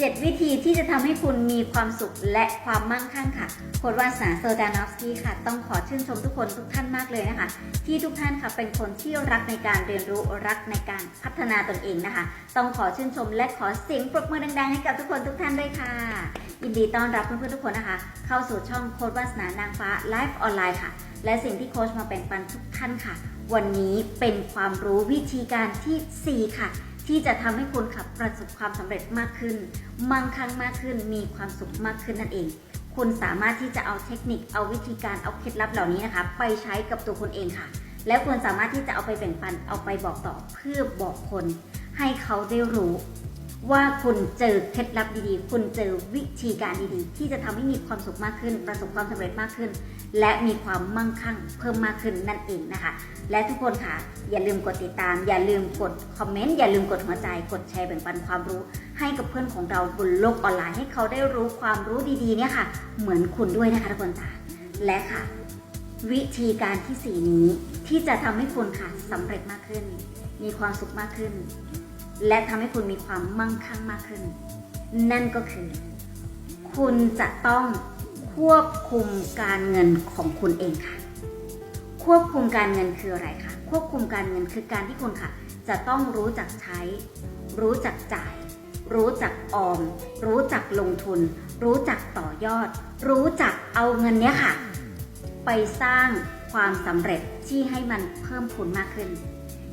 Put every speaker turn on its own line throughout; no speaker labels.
7 วิธีที่จะทำให้คุณมีความสุขและความมั่งคั่งค่ะโค้ดวาสนาโซดานอฟสกี้ค่ะ ต้องขอชื่นชมทุกคนทุกท่านมากเลยนะคะ ที่ทุกท่านค่ะเป็นคนที่รักในการเรียนรู้รักในการพัฒนาตนเองนะคะ ต้องขอชื่นชมและขอเสียงปรบมือดังๆให้กับทุกคนทุกท่านด้วยค่ะยินดีต้อนรับเพื่อนๆทุกคนนะคะ เข้าสู่ช่องโค้ดวาสนานางฟ้าไลฟ์ออนไลน์ค่ะ และสิ่งที่โค้ชมาแบ่งปันทุกท่านค่ะ วันนี้เป็นความรู้วิธีการที่ 4 ค่ะ ที่จะทำให้คุณขับประสบความสำเร็จมากขึ้น มั่งคั่งมากขึ้น มีความสุขมากขึ้นนั่นเองคุณสามารถที่จะเอาเทคนิค เอาวิธีการ เอาเคล็ดลับเหล่านี้นะคะ ไปใช้กับตัวคุณเองค่ะ แล้วคุณสามารถที่จะเอาไปแบ่งปัน เอาไปบอกต่อเพื่อบอกคน ให้เขาได้รู้ ว่าคุณเจอเคล็ดลับดีๆ คุณเจอวิธีการดีๆ ที่จะทำให้มีความสุขมากขึ้น ประสบความสำเร็จมากขึ้น และมีความมั่งคั่งเพิ่มมากขึ้นนั่นเองนะคะ และทุกคนค่ะ อย่าลืมกดติดตาม อย่าลืมกดคอมเมนต์ อย่าลืมกดหัวใจ กดแชร์แบ่งปันความรู้ ให้กับเพื่อนของเราบนโลกออนไลน์ให้เขาได้รู้ความรู้ดีๆเนี่ยค่ะ เหมือนคุณด้วยนะคะทุกคนจ้าและค่ะ วิธีการที่สี่นี้ที่จะทำให้คุณค่ะสำเร็จมากขึ้น มีความสุขมากขึ้น และทำให้คุณมีความมั่งคั่งมากขึ้น นั่นก็คือ คุณจะต้องควบคุมการเงินของคุณเองค่ะ ควบคุมการเงินคืออะไรคะควบคุมการเงินคือการที่คุณค่ะ จะต้องรู้จักใช้ รู้จักจ่าย รู้จักออม รู้จักลงทุน รู้จักต่อยอด รู้จักเอาเงินเนี้ยค่ะ ไปสร้างความสำเร็จที่ให้มันเพิ่มพูนมากขึ้น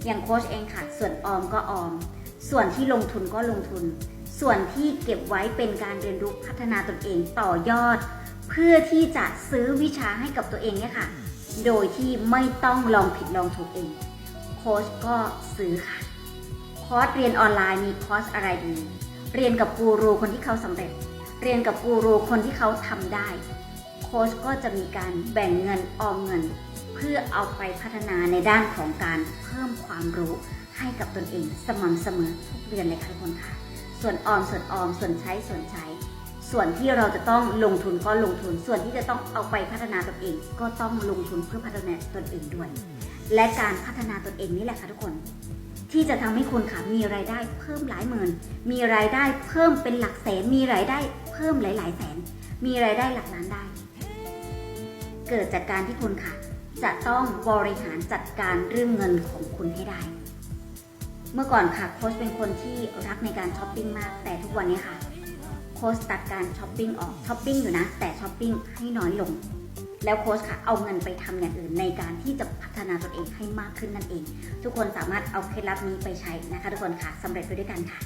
อย่างโค้ชเองค่ะ ส่วนออมก็ออม ส่วนที่ลงทุนก็ลงทุน ส่วนที่เก็บไว้เป็นการเรียนรู้พัฒนาตนเองต่อยอด เพื่อที่จะซื้อวิชาให้กับตัวเองเนี่ยค่ะ โดยที่ไม่ต้องลองผิดลองถูกเอง โค้ชก็ซื้อค่ะ คอร์สเรียนออนไลน์มีคอร์สอะไรดี เรียนกับกูรูคนที่เขาสำเร็จ เรียนกับกูรูคนที่เขาทำได้ โค้ชก็จะมีการแบ่งเงินออมเงิน เพื่อเอาไปพัฒนาในด้านของการเพิ่มความรู้ให้กับตนเองสม่ำเสมอทุกเดือนเลยค่ะทุกคนค่ะ ส่วนออมส่วนออมส่วนใช้ส่วนใช้ ส่วนที่เราจะต้องลงทุนก็ลงทุน ส่วนที่จะต้องเอาไปพัฒนาตนเอง ก็ต้องลงทุนเพื่อพัฒนาตนเองด้วย และการพัฒนาตนเองนี่แหละค่ะทุกคน ที่จะทำให้คุณค่ะมีรายได้เพิ่มหลายหมื่น มีรายได้เพิ่มเป็นหลักแสน มีรายได้เพิ่มหลาย ๆ แสน มีรายได้หลักล้านได้ เกิดจากการที่คุณค่ะ จะต้องบริหารจัดการเรื่องเงินของคุณให้ได้ เมื่อก่อนค่ะโค้ชเป็นคนที่รักในการช้อปปิ้งมาก แต่ทุกวันนี้ค่ะโค้ชตัดการช้อปปิ้งออกช้อปปิ้งอยู่นะ แต่ช้อปปิ้งให้น้อยลง แล้วโค้ชค่ะเอาเงินไปทำอย่างอื่นในการที่จะพัฒนาตนเองให้มากขึ้นนั่นเอง ทุกคนสามารถเอาเคล็ดลับนี้ไปใช้นะคะ ทุกคนค่ะสำเร็จไปด้วยกันค่ะ